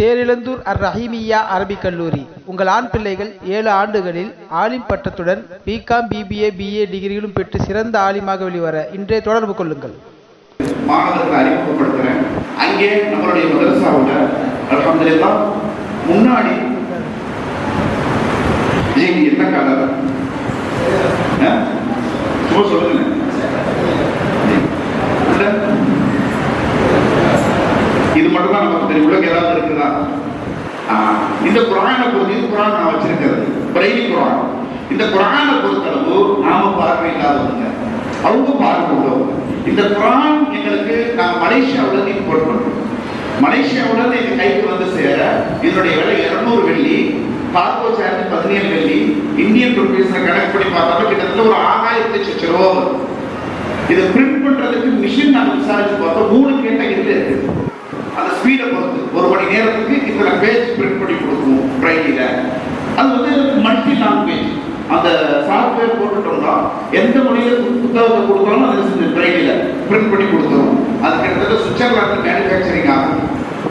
தேரிழந்தூர் அர் ரஹீமியா அரபிக் கல்லூரி. உங்கள் ஆண் பிள்ளைகள் ஏழு ஆண்டுகளில் ஆலிம் பட்டத்துடன் B Com B B A B A டிகிரிகளும் பெற்று சிறந்த ஆலிமாக வெளிவர இன்றே தொடர்பு கொள்ளுங்கள். மாணவர்களை அறிமுகப்படுத்துறேன். அங்கே நம்மளுடைய மதரசாவோட அல்ஹம்துலில்லாஹ் முன்னாடி என்ன காலம் சொல்லுங்க இல்ல? இது மட்டும் தான் நமக்கு தெரியும். உலக ஏதாவது இருக்குதா? ஆ, இந்த குரானை பொறுத்து இது குரான் நான் வச்சிருக்கிறது. பிரெய்லி குரான். இந்த குரானை பொறுத்தளவு நாம பார்வை இல்லாதவங்க அவங்க பார்க்க உள்ளவங்க இந்த குரான் எங்களுக்கு நான் மலேசியாவுல இருந்து இம்போர்ட் பண்றோம் மலேசியாவுல இருந்து எங்க கைக்கு வந்து சேர இதனுடைய விலை இருநூறு வெள்ளி கார்கோ சார்ஜ் பதினேழு வெள்ளி இந்தியன் ருபீஸ்ல கணக்கு பண்ணி பார்த்தாலும் கிட்டத்தட்ட ஒரு ஆகாயிரத்தி லட்சம் ரூபா வரும் இதை பிரிண்ட் பண்றதுக்கு மிஷின் நான் விசாரிச்சு பார்த்தோம். மூணு கேட்டகரியில இருக்கு. அந்த ஸ்பீடை பொறுத்து. ஒரு மணி நேரத்துக்கு இத்தனை பேஜ் பிரிண்ட் பண்ணி கொடுக்கணும் பிரைட்டில அது வந்து மல்டி லாங்குவேஜ் அந்த சாஃப்ட்வேர் போட்டுட்டோம்னா எந்த மொழியில புத்தகத்தை கொடுத்தாலும் அதை செஞ்சு பிரிண்ட் பண்ணி கொடுத்துரும் அது கிட்டத்தட்ட சுவிட்சர்லாந்து மேனுஃபேக்சரிங் ஆகும்.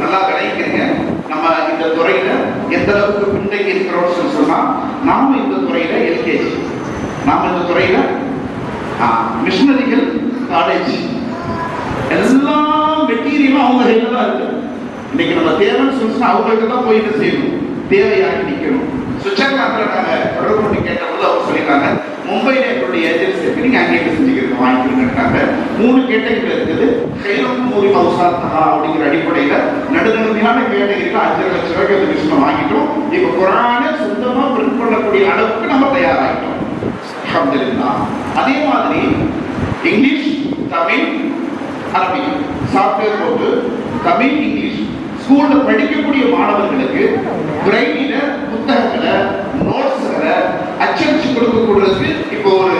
நல்லா விளைவிக்கிறீங்க நம்ம இந்த துறையில எந்த அளவுக்கு பின்தங்கி இருக்கிறோம்னு சொல்லி சொன்னா நாம இந்த துறையில எல்கேஜி நாம இந்த துறையில மிஷினரிகள் காலேஜ் எல்லாம் அவங்க தான் இருக்கு? இன்னைக்கு நம்ம தேவைன்னு சொல்லிச்சுன்னா அவங்களுக்கு தான் போய் என்ன செய்யணும். தேவையாக நிக்கணும். சுவிட்சர்லாந்துல நாங்க தொடர்பு பண்ணி கேட்டபோது அவங்க சொல்லியிருக்காங்க மும்பையில் எங்களுடைய ஏஜென்சி இருக்கு. நீங்க அங்கே செஞ்சுக்கிறது வாங்கிக்கிறீங்கன்றாங்க மூணு கேட்டகரி இருக்குது. கைலக்கும் மூரி மவுசாத்தா அப்படிங்கிற அடிப்படையில நடுநிலைமையான கேட்டகரியில அஞ்சரை லட்சம் ரூபாய்க்கு அந்த மிஷினை வாங்கிட்டோம். இப்ப குரான சொந்தமா பிரிண்ட் பண்ணக்கூடிய அளவுக்கு நம்ம தயாராகிட்டோம். அல்ஹம்துலில்லாஹ். அதே மாதிரி இங்கிலீஷ் தமிழ் அரபிக் சாஃப்ட்வேர் போட்டு தமிழ் இங்கிலீஷ். ஸ்கூல்ல படிக்கக்கூடிய மாணவர்களுக்கு பிரைனில புத்தகங்களை நோட்ஸ்களை அச்சடிச்சு கொடுக்கக்கூடியதுக்கு இப்போ ஒரு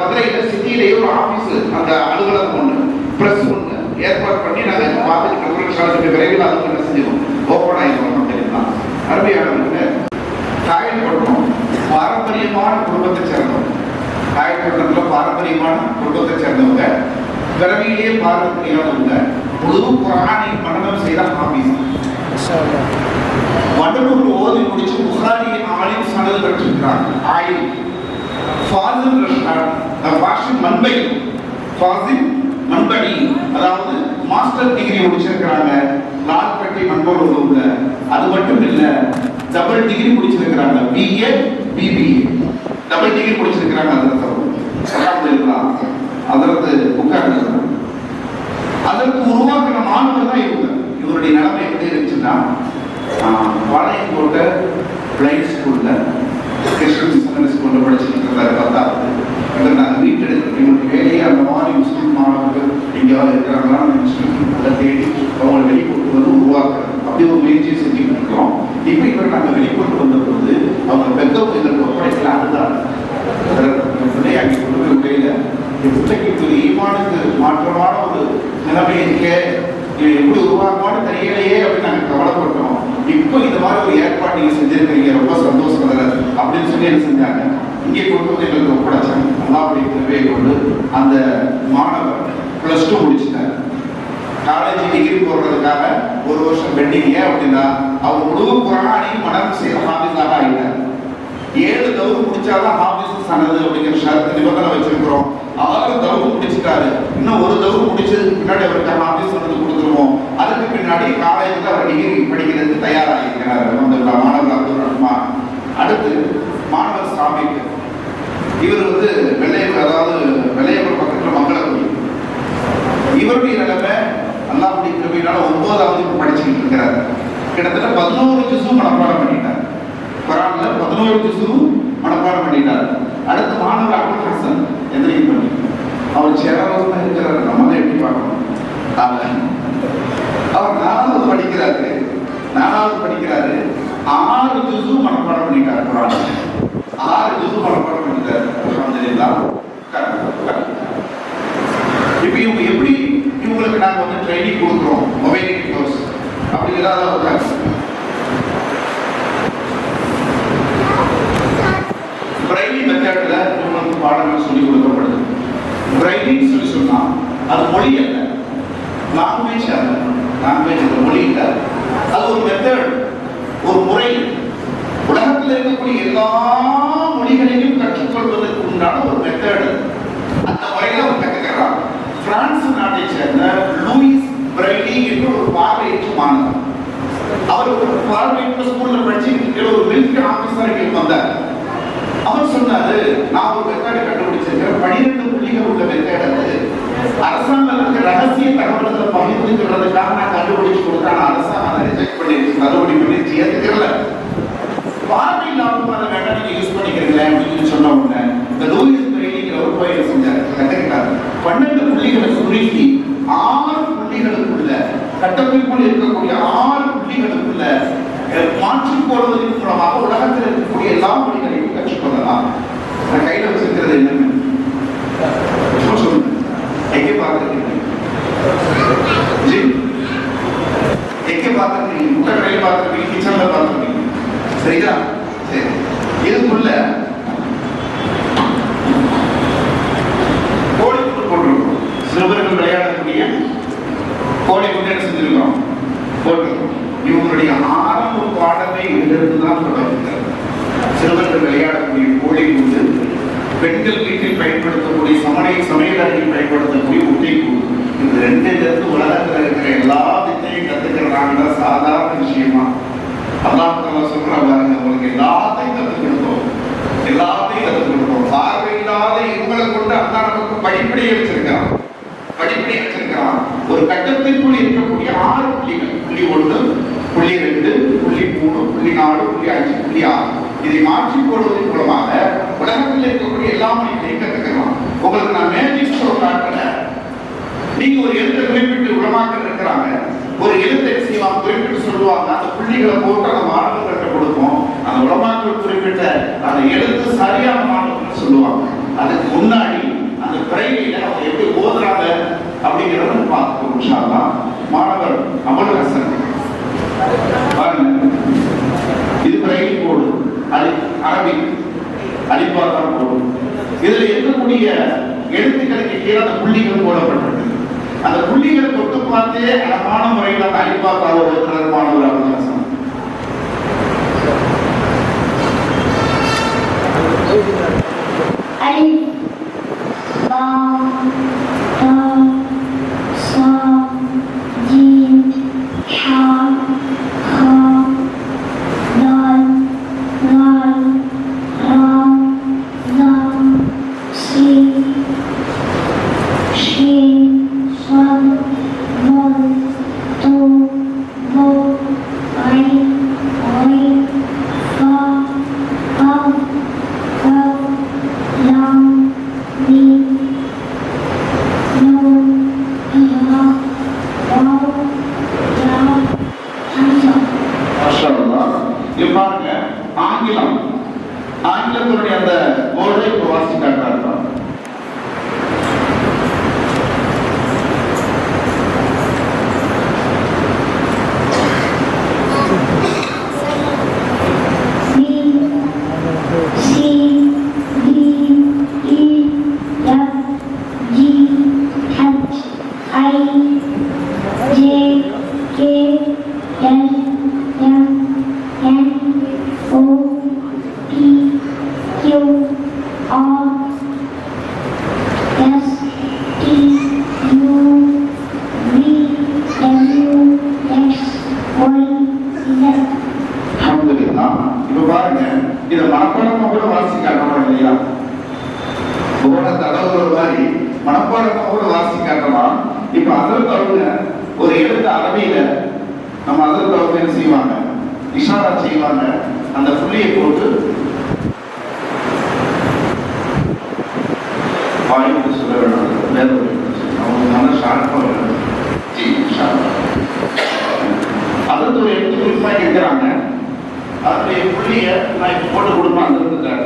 மதுரையில சிட்டியிலேயே ஒரு ஆபீஸ் அந்த அலுவலகம் ஒண்ணு பிரஸ் ஒண்ணு ஏற்பாடு பண்ணி நாங்க பார்த்துட்டு தொழிற்சாலைக்கு விரைவில் அதுக்கு என்ன செஞ்சிடும் ஓப்பன் ஆகிடும் தெரியுமா அருமையானவங்க காயல்பட்டம் பாரம்பரியமான குடும்பத்தை சேர்ந்தவங்க. காயல்பட்டத்துல பாரம்பரியமான குடும்பத்தை சேர்ந்தவங்க. பிறவியிலேயே பாரம்பரியமானவங்க முழு குரானை மனநம் செய்த ஹாபீஸ். வடலூர் ஓதி முடிச்சு புகாரி ஆலிம் சனது பெற்றிருக்கிறாங்க ஆயில் ஃபாசில் வாஷிம் மண்பை. ஃபாசில் மண்படி. அதாவது மாஸ்டர் டிகிரி முடிச்சிருக்கிறாங்க. லால்பட்டி மண்போடு உள்ள. அது மட்டும் இல்ல டபுள் டிகிரி முடிச்சிருக்கிறாங்க. பிஏ பிபிஏ டபுள் டிகிரி முடிச்சிருக்கிறாங்க அதற்கு அல்ஹம்துலில்லாஹ். அதற்கு உட்கார்ந்து அதற்கு உருவாக்கின மாணவர் தான் இவங்க. இவருடைய நிலைமை எப்படி இருந்துச்சுன்னா பாளையங்கோட்டை பிளைண்ட் ஸ்கூல்ல கிறிஸ்டியன் செகண்டரி ஸ்கூல்ல படிச்சுட்டு இருந்தாரு பத்தாவது. இல்லை நாங்கள் வீட்டு இவங்களுக்கு வேலையே அந்த மாதிரி முஸ்லீம் மாணவர்கள் எங்கேயாவது இருக்கிறாங்களான்னு முஸ்லீம் அதை தேடி அவங்களை வெளிக்கொண்டு வந்து உருவாக்குறது அப்படி ஒரு முயற்சியை செஞ்சுக்கிட்டு இருக்கிறோம் இப்போ இவர் நாங்கள் வெளிக்கொண்டு வந்த போது அவங்க பெத்தவங்க இதற்கு ஒப்படைக்கலாம் அதுதான். அங்கே கொண்டு போய் கையில் இன்றைக்கு ஈமானுக்கு மாற்றமான ஒரு நிலைமை இருக்கே எப்படி உருவாக்குமான்னு தெரியலையே அப்படின்னு நாங்கள் கவலைப்பட்டோம். இப்போ இந்த மாதிரி ஒரு ஏற்பாடு நீங்கள் செஞ்சிருக்கீங்க. ரொம்ப சந்தோஷம் அப்படின்னு சொல்லி என்ன செஞ்சாங்க? இங்கே கொண்டு வந்து எங்களுக்கு ஒப்படைச்சாங்க. நல்லா அப்படிங்கிறவே கொண்டு அந்த மாணவர் ப்ளஸ் டூ முடிச்சிட்டார். காலேஜ் டிகிரி போடுறதுக்காக ஒரு வருஷம் பெண்டிங்க அப்படின்னா அவர் முழு குரானையும் மனம் செய்த ஹாபிஸாக ஆகிட்டார் ஏழு தவறு முடிச்சாதான் ஹாபிஸ் சனது அப்படிங்கிற ஷரத்து நிபந்தனை வச்சிருக்கிறோம். ஆறு தவறு முடிச்சிட்டாரு. இன்னும் ஒரு தவறு முடிச்சதுக்கு பின்னாடி அவருக்கு ஹாபிஸ் சனது கொடுத்துருவோம். அதுக்கு பின்னாடி காலேஜில் அவர் டிகிரி படிக்கிறதுக்கு தயாராகிருக்கிறார் அந்த மாணவர் அப்துல் ரஹ்மான். அடுத்து மாணவர் சாமிக்கு இவர் வந்து வெள்ளையூர் அதாவது வெள்ளையூர் பக்கத்தில் மங்களக்குடி. இவருடைய நிலைமை அல்லாஹுடைய கிருபையினால ஒன்பதாவது இப்போ படிச்சுக்கிட்டு இருக்கிறார். கிட்டத்தட்ட பதினோரு ஜிசும் மனப்பாடம் பண்ணிட்டார். குரான்ல பதினோரு ஜிசும் மனப்பாடம் பண்ணிட்டார். அடுத்து மாணவர் அப்துல் ஹசன். எதிரியும் பண்ணி. அவர் சேரவாசம் இருக்கிறார். நம்ம தான் எப்படி பார்க்கணும்? அவர் நாலாவது படிக்கிறாரு. நாலாவது படிக்கிறாரு. ஆறு ஜிசும் மனப்பாடம் பண்ணிட்டார் குரான் ஆறு ஜிசும் மனப்பாடம் பண்ணிட்டார். அல்ஹம்துலில்லாஹ் இப்போ இவங்க எப்படி இவங்களுக்கு நாங்க வந்து ட்ரைனிங் கொடுக்குறோம்? மொபைல் கோர்ஸ் அப்படி மெத்தடில் இன்னும் பிரைலி பாடங்கள் சொல்லி கொடுக்கப்படுது. ரைட்டிங் சொல்லி சொன்னா அது மொழி அல்ல. லாங்குவேஜ் அல்ல. லாங்குவேஜ் அந்த மொழி இல்லை. அது ஒரு மெத்தட் ஒரு முறை. உலகத்தில் இருக்கக்கூடிய எல்லா மொழிகளையும் கற்றுக்கொள்வதற்கு உண்டான ஒரு மெத்தட் அந்த முறையில் அவர் கற்றுக்கிறார் பிரான்ஸ் நாட்டை சேர்ந்த லூயிஸ் பிரைடி என்று ஒரு பார்வையற்று மாணவர். அவர் ஒரு பார்வையற்ற ஸ்கூல்ல படிச்சு ஒரு மிலிட்டரி ஆபீசர் வந்தார். அவர் சொன்னாரு நான் ஒரு மெத்தட் கண்டுபிடிச்சிருக்கேன் பனிரெண்டு புள்ளிகள் உள்ள மெத்தட் அது. அரசாங்கத்துக்கு ரகசிய தகவல்களை பகிர்ந்துக்கிறதுக்காக நான் கண்டுபிடிச்சு கொடுத்தேன். அரசாங்கம் அதை ரிஜெக்ட் பண்ணிருச்சு. தள்ளுபடி பண்ணிருச்சு ஏத்துக்கல பார்வை இல்லாமல் அதை வேண்டாம் நீங்க யூஸ் பண்ணிக்கிறீங்களே அப்படின்னு சொன்ன உடனே இந்த லூயிஸ் பிரெய்லிங்கிற ஒரு பயிர் செஞ்சார். கற்றுக்கிட்டார் பன்னெண்டு புள்ளிகளை சுருக்கி ஆறு புள்ளிகளுக்குள்ள கட்டமைப்புள் இருக்கக்கூடிய ஆறு புள்ளிகளுக்குள்ள மாற்றி போடுவதன் மூலமாக உலகத்தில் இருக்கக்கூடிய எல்லா மொழிகளையும் கற்றுக்கொள்ளலாம். நான் கையில் வச்சிருக்கிறது என்னன்னு சொல்லுங்க. எங்கே பார்த்துருக்கீங்க? ஜி? எங்கே பார்த்துருக்கீங்க? முட்டை கடையில் பார்த்துருக்கீங்க? கிச்சன்ல பார்த்துருக்கீங்க? சரிங்களா? சரி. இதுக்குள்ள கோழி குண்டு போட்டிருக்கோம் சிறுவர்கள் விளையாடக்கூடிய கோழி குண்டு என்ன செஞ்சிருக்கிறோம் போட்டிருக்கோம். இவங்களுடைய ஆரம்ப பாடமே இதிலிருந்து தான் தொடங்குகிறது சிறுவர்கள் விளையாடக்கூடிய கோழி கூண்டு பெண்கள் வீட்டில் பயன்படுத்தக்கூடிய சமணி சமையல் அறையில் பயன்படுத்தக்கூடிய முட்டை கூண்டு இந்த ரெண்டிலிருந்து உலகத்தில் இருக்கிற எல்லா வித்தையும் கத்துக்கிறாங்க சாதாரண விஷயமா. அல்லாஹ் சொல்ற பாருங்க உங்களுக்கு எல்லாத்தையும் கற்றுக் கொடுத்தோம். எல்லாத்தையும் கற்றுக் கொடுத்தோம். பார்வை இல்லாத இவங்களை கொண்டு அல்லாஹ் நமக்கு படிப்படியை வச்சிருக்கான் படிப்படியை வச்சிருக்கான் ஒரு கட்டத்திற்குள் இருக்கக்கூடிய ஆறு புள்ளிகள். புள்ளி ஒன்று புள்ளி ரெண்டு புள்ளி மூணு புள்ளி நாலு புள்ளி அஞ்சு புள்ளி ஆறு. இதை மாற்றி போடுவதன் மூலமாக உலகத்தில் இருக்கக்கூடிய எல்லா மொழிகளையும் கற்றுக்கலாம். உங்களுக்கு நான் மேஜிக் ஷோ நீங்க ஒரு எழுத்தை குறிப்பிட்டு உலமாக்கள் இருக்கிறாங்க. ஒரு எழுத்தை செய்வாங்க குறிப்பிட்டு சொல்லுவாங்க. அந்த புள்ளிகளை போட்டு அந்த மாணவர்கள்ட்ட கொடுப்போம் அந்த உலமாக்கள் குறிப்பிட்ட அந்த எழுத்து சரியான மாணவர்கள் சொல்லுவாங்க அதுக்கு முன்னாடி அந்த பிரைவில அவங்க எப்படி ஓதுறாங்க அப்படிங்கிறத நம்ம பார்த்துக்கோ இன்ஷா அல்லாஹ். மாணவர் அமல் ஹசன் பாருங்க இது பிரைவி போடு அலி அரபிக் அலிபாதான் போடு இதுல இருக்கக்கூடிய எழுத்துக்களுக்கு கீழே அந்த புள்ளிகள் போடப்பட்டிருக்கு. அந்த புள்ளிகளை தொட்டு பார்த்தே அழகான முறையில் அந்த அலிபாபாவை ஒருத்தரமான ஒரு அவகாசம் அலி பா ஒரு எழுத்து அரபியில நம்ம அதற்கு செய்வாங்க இஷாரா செய்வாங்க அந்த புள்ளியை போட்டு வாய்ப்பு சொல்ல வேண்டாம் வேற ஒரு எழுத்து சொல்லணும். அவங்க நல்லா ஷார்ப்பா வேணும் ஜி ஷார்ப்பா அதற்கு ஒரு எழுத்து குறிப்பா கேட்கிறாங்க அதனுடைய புள்ளிய நான் இப்ப போட்டு கொடுப்பேன் அந்த இடத்துக்காக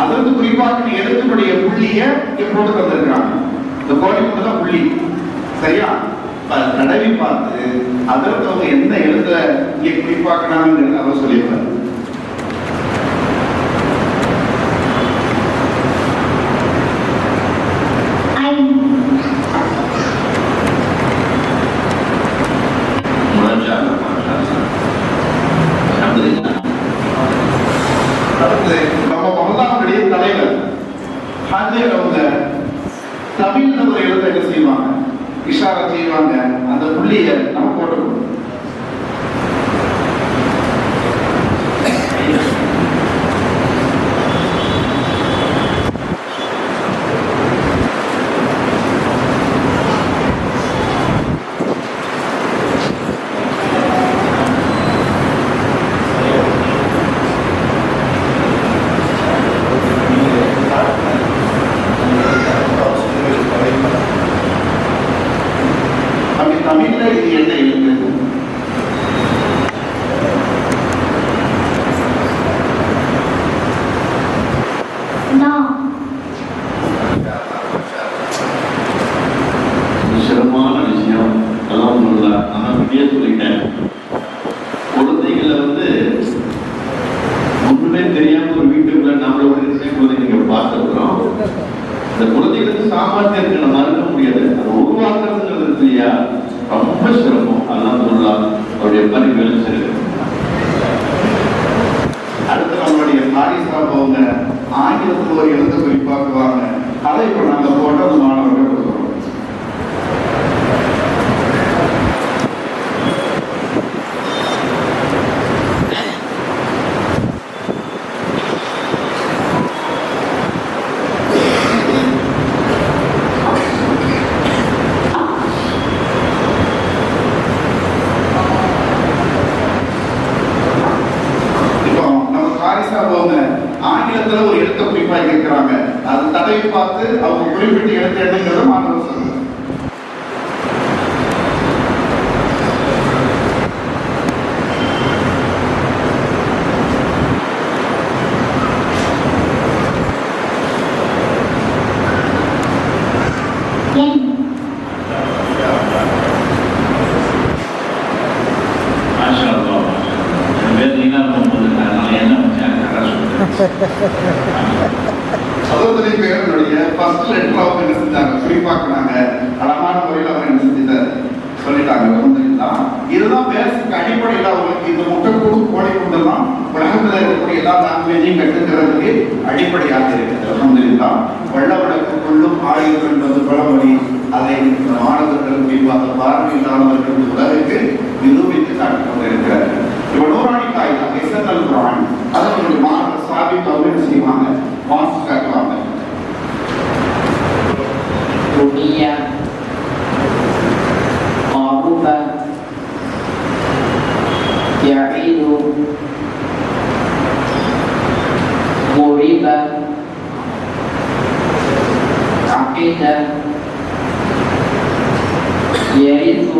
அதற்கு குறிப்பாக நீ எழுத்துடைய புள்ளிய இங்க போட்டு தந்திருக்கிறாங்க இந்த கோழி தான் புள்ளி. சரியா? தடவி பார்த்து அதற்கு அவங்க என்ன எழுத இங்கே குறிப்பாக்கணும்னு அவர் சொல்லியிருப்பார். குழந்தைகளுக்கு நம்ம மறுக்க முடியாது. அதை உருவாக்குறதுங்கிறது இருக்கு இல்லையா? ரொம்ப சிரமம் அதான் சொல்லலாம் அவருடைய பணி வெளிச்சிருக்கு அடுத்து நம்மளுடைய ஹாரிசா அவங்க ஆங்கிலத்தில் ஒரு எழுத்து குறிப்பாக்குவாங்க. அதை இப்போ நாங்கள் போட்டு அந்த மாணவர்கள் கொடுக்குறோம் இப்போ நம்ம ஹாரிசா அவங்க ஆங்கிலத்துல ஒரு எழுத்தை குறிப்பாக இருக்கிறாங்க அது தடவை பார்த்து அவங்க குறிப்பிட்ட எழுத்து என்னங்கிறத மாணவர் சொல்லுங்க N. மாஷா அல்லாஹ் என் பேர் நீனா போகும்போது நான் என்ன வச்சேன் சகோதரி பேரனுடைய ஃபர்ஸ்ட் லெட்டர் அவங்க என்ன செஞ்சாங்க குறிப்பாக்குனாங்க அழகான முறையில் அவங்க என்ன செஞ்சுட்டாரு சொல்லிட்டாங்க தான் அடிப்படை இல்லாதவங்களுக்கு இந்த முட்டைக்கூடு கோழி குண்டெல்லாம் உலகத்தில் இருக்கக்கூடிய எல்லா லாங்குவேஜையும் கற்றுக்கிறதுக்கு அடிப்படையாக இருக்குது. அலமதுல்லா வெள்ள விளக்குக்குள்ளும் ஆயுதம் என்பது பழமொழி. அதை மாணவர்கள் குறிப்பாக பார்வை இல்லாதவர்கள் உலகிற்கு நிரூபித்து காட்டிக் கொண்டிருக்கிறார் இப்போ நூறாணி காய்தான் எஸ்என்எல் புராணி அதை ஒரு மாணவர் சாபி அவங்க செய்வாங்க? மாஸ்டர் காட்டுவாங்க. يعيد مريبة عقيدة يرث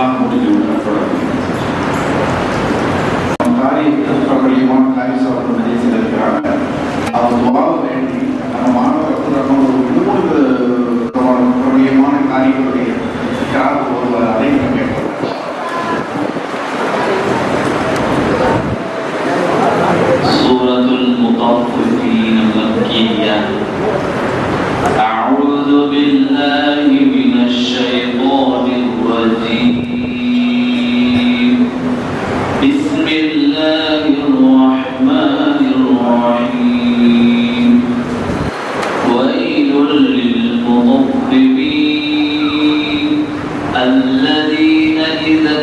வாங்க முடிஞ்சு தொடர்ந்து الذين إذا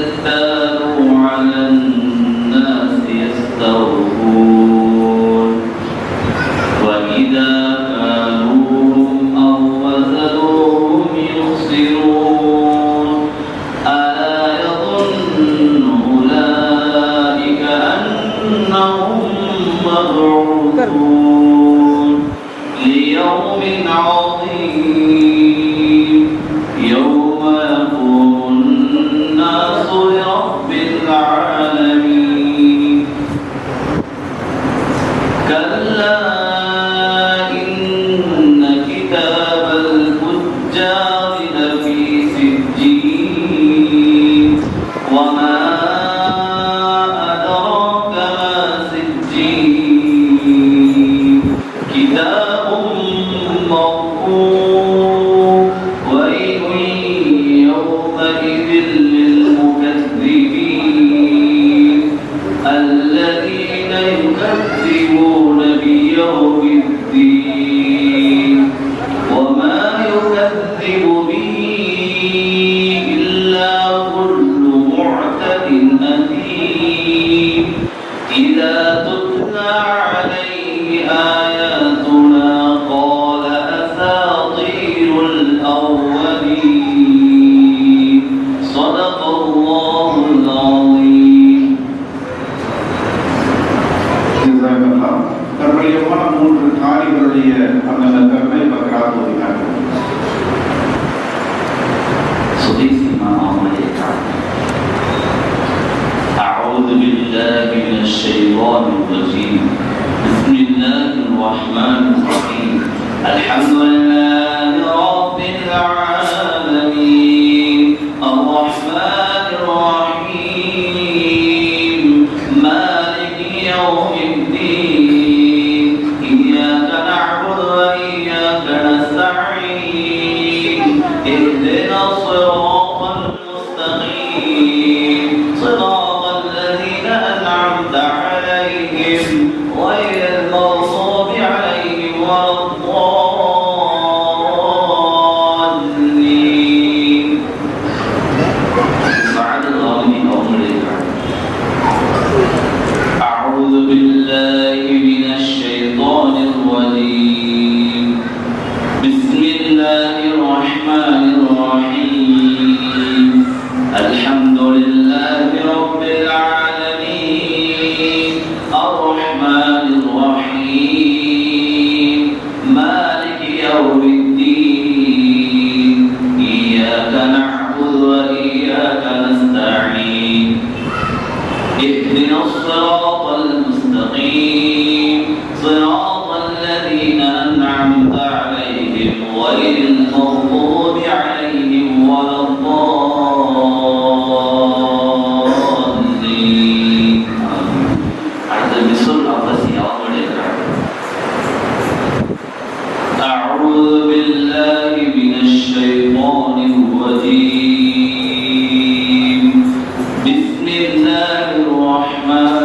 الرحمن الرحيم. بسم الله الرحمن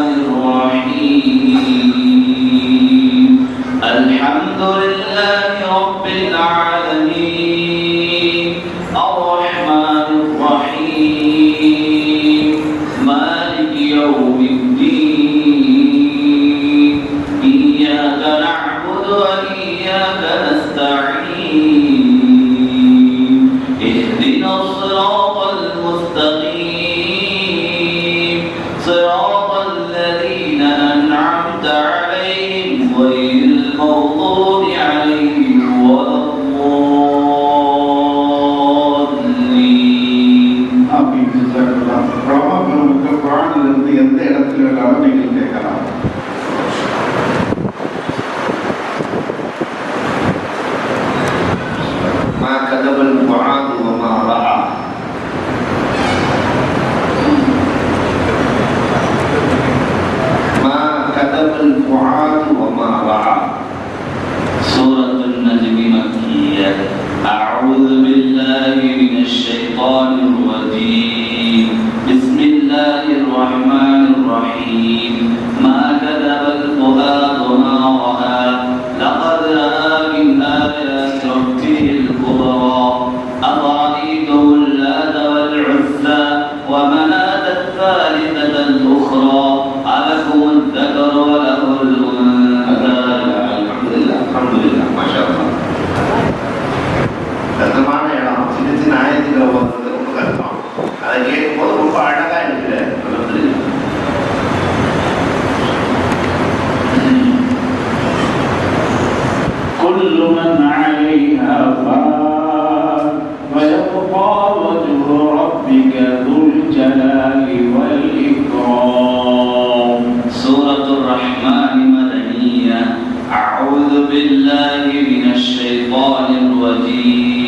நீங்கள் சேர்க்கலாம் பிரபா உங்களுக்கு குரானிலிருந்து எந்த இடத்துல வேணாலும் நீங்கள் கேட்கலாம். الرجيم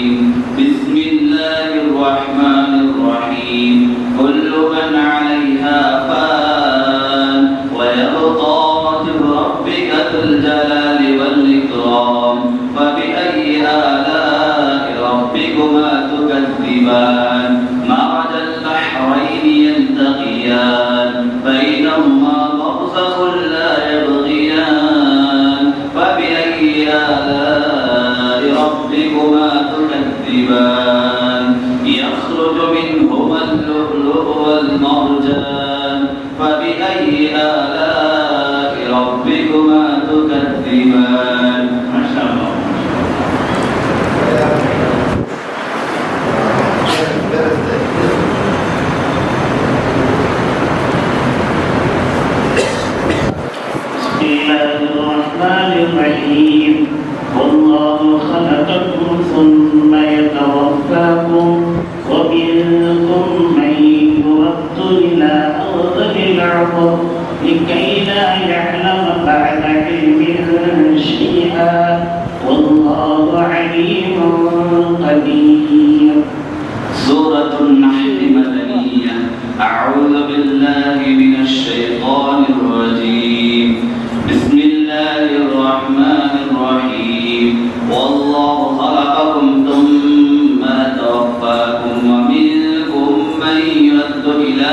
بسم الله الرحمن الرحيم. والله خلقكم ثم توفاكم ومنكم من يرد إلى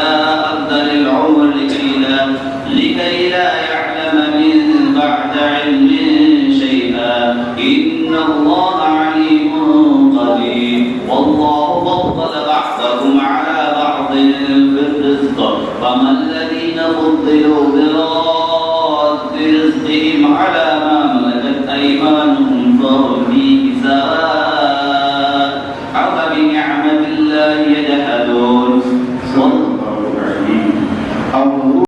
أرذل العمر لكي لا, لكي لا يعلم من بعد علم شيئا. إن الله عليم قدير. والله فضل بعضكم على بعض في الرزق. فما الذين فضلوا على